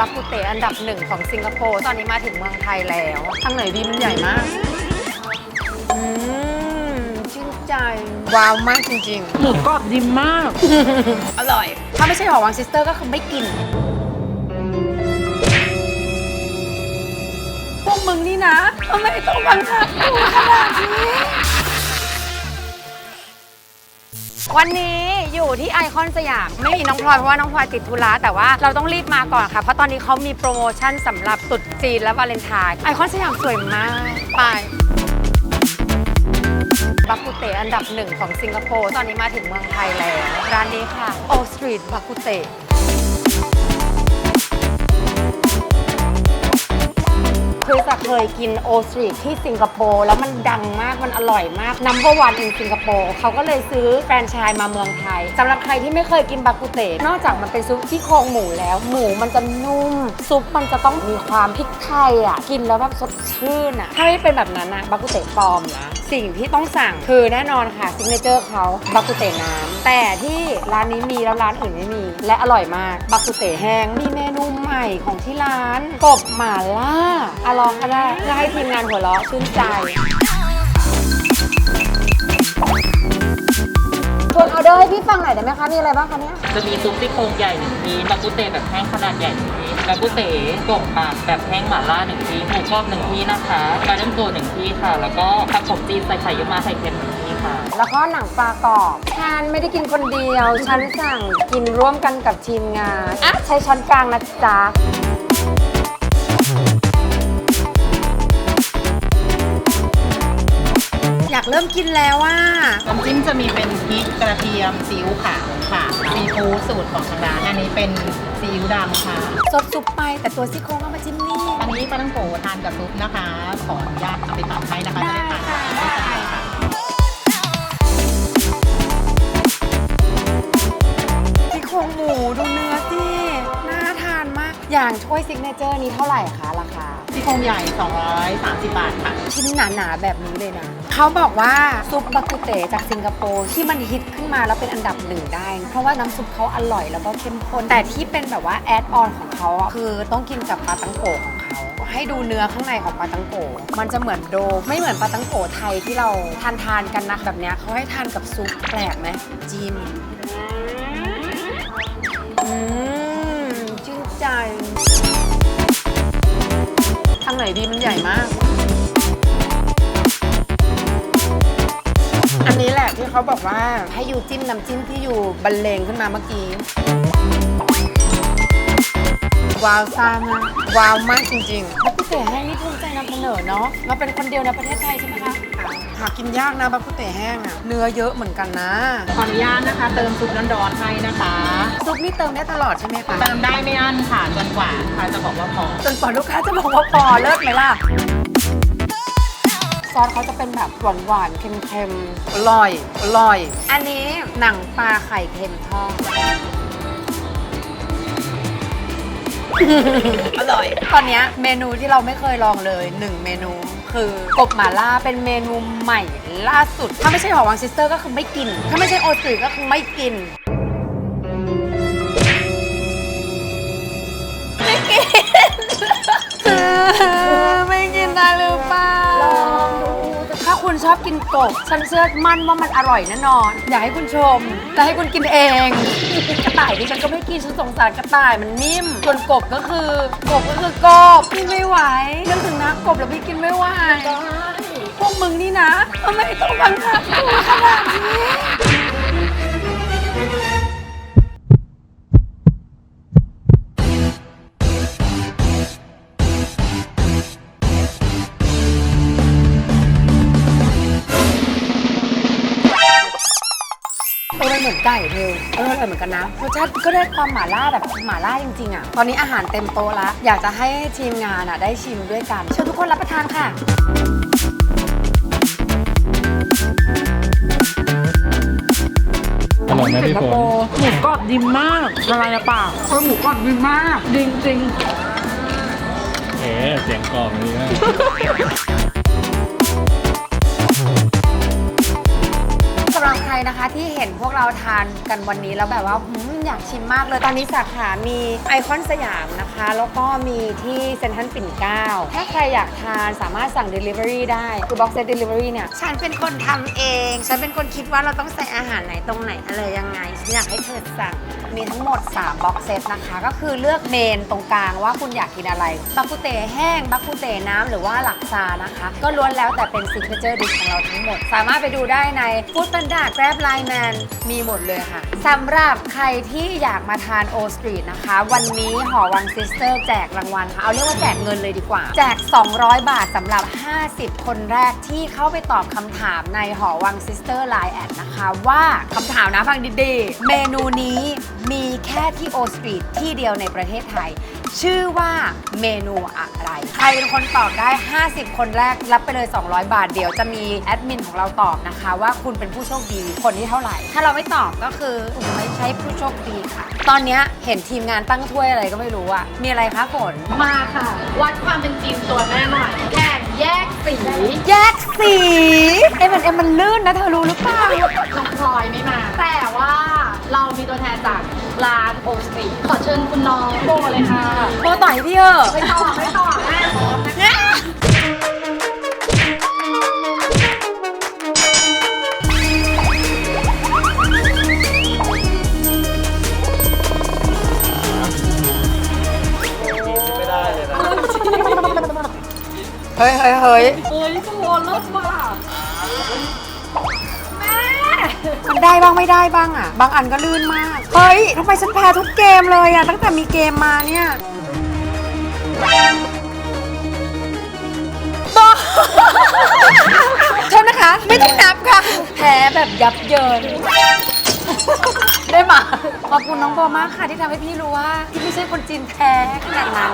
บักกุเตอันดับหนึ่งของสิงคโปร์ ตอนนี้มาถึงเมืองไทยแล้วทางไหนดีมันใหญ่มาก อืม ชื่นใจ ว้าวมากจริง หมูกรอบดีมาก ๆ อร่อย ถ้าไม่ใช่หอวังซิสเตอร์ก็คือไม่กิน พวกมึงนี่นะทำไมต้องบังคับกูขนาดนี้ วันนี้อยู่ที่ไอคอนสยาม ไม่มีน้องพลอยเพราะว่าน้องพลอยติดธุระแต่ว่าเราต้องรีบมาก่อนค่ะ เพราะตอนนี้เขามีโปรโมชั่นสำหรับตรุดจีนและวาเลนไทน์ไอคอนสยามสวยมากไปบากกุเตอันดับหนึ่งของสิงคโปร์ตอนนี้มาถึงเมืองไทยแล้ว ร้านนี้ค่ะโอสตรีทบักกุเต คือจะเคยกินโอสตรีทที่สิงคโปร์แล้วมันดังมากมันอร่อยมากนัมเบอร์วันในสิงคโปร์เขาก็เลยซื้อแฟรนไชส์มาเมืองไทยสำหรับใครที่ไม่เคยกินบากุเตนอกจากมันเป็นซุปที่โครงหมูแล้ว หมูมันจะนุ่ม ซุปมันจะต้องมีความพริกไทยอะกินแล้วแบบสดชื่นอะถ้าไม่เป็นแบบนั้นนะบากุเตปลอมนะ สิ่งที่ต้องสั่งคือแน่นอนค่ะซิกเนเจอร์เขาบากุเตน้ำแต่ที่ร้านนี้มีแล้วร้านอื่นไม่มี และอร่อยมากบากุเตแห้งมีเมนูใหม่ของที่ร้านกบหม่าล่าอะลองก็ได้เพื่อให้ทีมงานหัวเราะชื่นใจทวนออเดอร์ให้พี่ฟังหน่อยได้ไหมคะ มีอะไรบ้างคะเนี่ย จะมีซุปซี่โครงใหญ่หนึ่งทีบากุเตแบบแห้งขนาดใหญ่หนึ่งากุเตกบหมากแบบแห้งหม่าล่าหนึ่งทีหมูกรอบหนึ่งทีนะคะปลาเนื้อโกหนึ่งทีค่ะ แล้วก็ผักขมจีนใส่ไข่ยุมาไข่เค็มหนึ่งทีค่ะ แล้วก็หนังปลากรอบฉันไม่ได้กินคนเดียว ฉันสั่งกินร่วมกันกับทีมงานอะใช้ช้อนกลางนะจ๊ะากเริ่มกินแล้วว่าน้ำจิ้มจะมีเป็นพริกกระเทียมซีอิ๊วขาวค่ะซีฟู้ดสูตรของทางร้านอันนี้เป็นซีอิ๊วดำค่ะซดซุปไปแต่ตัวซี่โครงเอามาจิ้มนี่ อันนี้ปลาตั้งโกทานกับซุปนะคะ ขออนุญาตเอาไปตัดให้นะคะได้จะค่ะได้ได้ทานค่ะซี่โครงหมูดูเนื้อ อย่างถ้วยซิกเนเจอร์นี้เท่าไหร่คะราคา ซี่โครงใหญ่ 230 บาทค่ะ ชิ้นหนาๆแบบนี้เลยนะ เขาบอกว่าซุปบากุเตจากสิงคโปร์ที่มันฮิตขึ้นมาแล้วเป็นอันดับหนึ่งได้ เพราะว่าน้ำซุปเขาอร่อยแล้วก็เข้มข้น แต่ที่เป็นแบบว่าแอดออนของเขาอะคือต้องกินกับปลาตังโกะของเขาให้ดูเนื้อข้างในของปลาตังโกะมันจะเหมือนโด ไม่เหมือนปลาตังโกะไทยที่เราทานทานๆกันนะแบบเนี้ยเขาให้ทานกับซุปแปลกไหมจิ้มอืม ไหนดีมันใหญ่มาก อันนี้แหละที่เขาบอกว่าให้ยูจิ้มน้ำจิ้มที่อยู่บรรเลงขึ้นมาเมื่อกี้ ว้าวซ่ามากว้าวมากจริงๆบักกุเตแห้งนี่ภูมิใจนำเสนอเนาะเราเป็นคนเดียวในประเทศไทยใช่ไหมคะ หากินยากนะบักกุเตแห้งอะเนื้อเยอะเหมือนกันนะ ขออนุญาตนะคะ เติมซุปร้อนๆให้นะคะ ซุปนี่เติมได้ตลอดใช่ไหมคะเติมได้ไม่อั้นค่ะจนกว่าค่ะจะบอกว่าพอ จนกว่าลูกค้าจะบอกว่าพอเลิศไหมล่ะ ซอสเขาจะเป็นแบบหวานหวานๆเค็มๆอร่อยอร่อย อันนี้หนังปลาไข่เค็มทอด อร่อย ตอนเนี้ยเมนูที่เราไม่เคยลองเลยหนึ่งเมนูคือกบหม่าล่าเป็นเมนูใหม่ล่าสุด ถ้าไม่ใช่หอวังซิสเตอร์ก็คือไม่กิน ถ้าไม่ใช่โอตรีก็คือไม่กิน ไม่กิน ไม่กินได้หรือเปล่าลองดูถ้าคุณ ชอบกินกบ ฉันเชื่อมั่นว่ามันอร่อยแน่นอน อยากให้คุณชมและให้คุณกินเอง กระต่ายดิฉันก็ไม่กิน ฉันสงสารกระต่ายมันนิ่ม ส่วนกบก็คือกบก็คือกบกินไม่ไหวนึกถึงนะกบแล้วพี่กินไม่ไหวพวกมึงนี่นะทำไมต้องบังคับกูขนาดนี้ เออมันเหมือนไก่เธอเอออร่อยเหมือนกันนะรสชาติก็ได้ความหม่าล่าแบบหม่าล่าจริงๆอะตอนนี้อาหารเต็มโต๊ะแล้วอยากจะให้ทีมงานอะได้ชิมด้วยกันเชิญทุกคนรับประทานค่ะอร่อยไหมพี่ฝนหมูกรอบดีมากละลายในปากเออหมูกรอบดีมากจริงจริงเอ๋เสียงกรอบดีมากำหรับใครนะคะที่เห็นพวกเราทานกันวันนี้แล้วแบบว่าหืม อยากชิมมากเลย ตอนนี้สาขามีไอคอนสยามนะคะ แล้วก็มีที่เซ็นทรัลปิ่นเกล้าถ้าใครอยากทานสามารถสั่ง Delivery ได้ คือ Box Set Delivery เนี่ย ฉันเป็นคนทำเอง ฉันเป็นคนคิดว่าเราต้องใส่อาหารไหนตรงไหนอะไรยังไง ฉันอยากให้เธอสั่ง มีทั้งหมด3บ็อกเซตนะคะ ก็คือเลือกเมนตรงกลางว่าคุณอยากกินอะไรบักกุเตแห้งบักกุเตน้ำหรือว่าหลักซานะคะ ก็ล้วนแล้วแต่เป็นซิกเนเจอร์ดิชของเราทั้งหมด สามารถไปดูได้ในฟู้ด a ันดาแกร็บไลแมนมีหมดเลยค่ะสำหรับใครที่ที่อยากมาทานโอสตรีทนะคะ วันนี้หอวังซิสเตอร์แจกรางวัลค่ะ เอาเรียกว่าแจกเงินเลยดีกว่า แจก 200 บาทสำหรับ 50 คนแรกที่เข้าไปตอบคำถามในหอวังซิสเตอร์ไลน์แอดนะคะ ว่าคำถามนะฟังดีๆ เมนูนี้มีแค่ที่โอสตรีทที่เดียวในประเทศไทย ชื่อว่าเมนูอะไร ใครเป็นคนตอบได้ 50 คนแรกรับไปเลย 200 บาท เดี๋ยวจะมีแอดมินของเราตอบนะคะ ว่าคุณเป็นผู้โชคดีคนที่เท่าไหร่ ถ้าเราไม่ตอบก็คือคุณไม่ใช่ผู้โชคดีค่ะ ตอนเนี้ยเห็นทีมงานตั้งถ้วยอะไรก็ไม่รู้อะมีอะไรคะฝนมาค่ะ วัดความเป็นจริงตัวแม่หน่อยแข่งแยกสีแยกสีเอ็มเอ็มมันลื่นนะเธอรู้หรือเปล่าน้องพลอยไม่มา แต่ว่าเรามีตัวแทนจาก ร้านโอสตีขอเชิญคุณน้องโบเลยค่ะโบต่อยพี่เออไม่ต่อไม่ต่อแม่พร้อมนะคะเฮ้ยเฮ้ยเฮ้ยเฮ้ยโบเลิศว่ะ มันได้บ้างไม่ได้บ้างอะบางอันก็ลื่นมาก เฮ้ยทำไมฉันแพ้ทุกเกมเลยอะตั้งแต่มีเกมมาเนี่ยบอกโทษนะคะ ไม่ต้องนับค่ะ แพ้แบบยับเยิน ได้มา ขอบคุณน้องโบมากค่ะที่ทำให้พี่รู้ว่า ที่ไม่ใช่คนจีนแท้ขนาดนั้น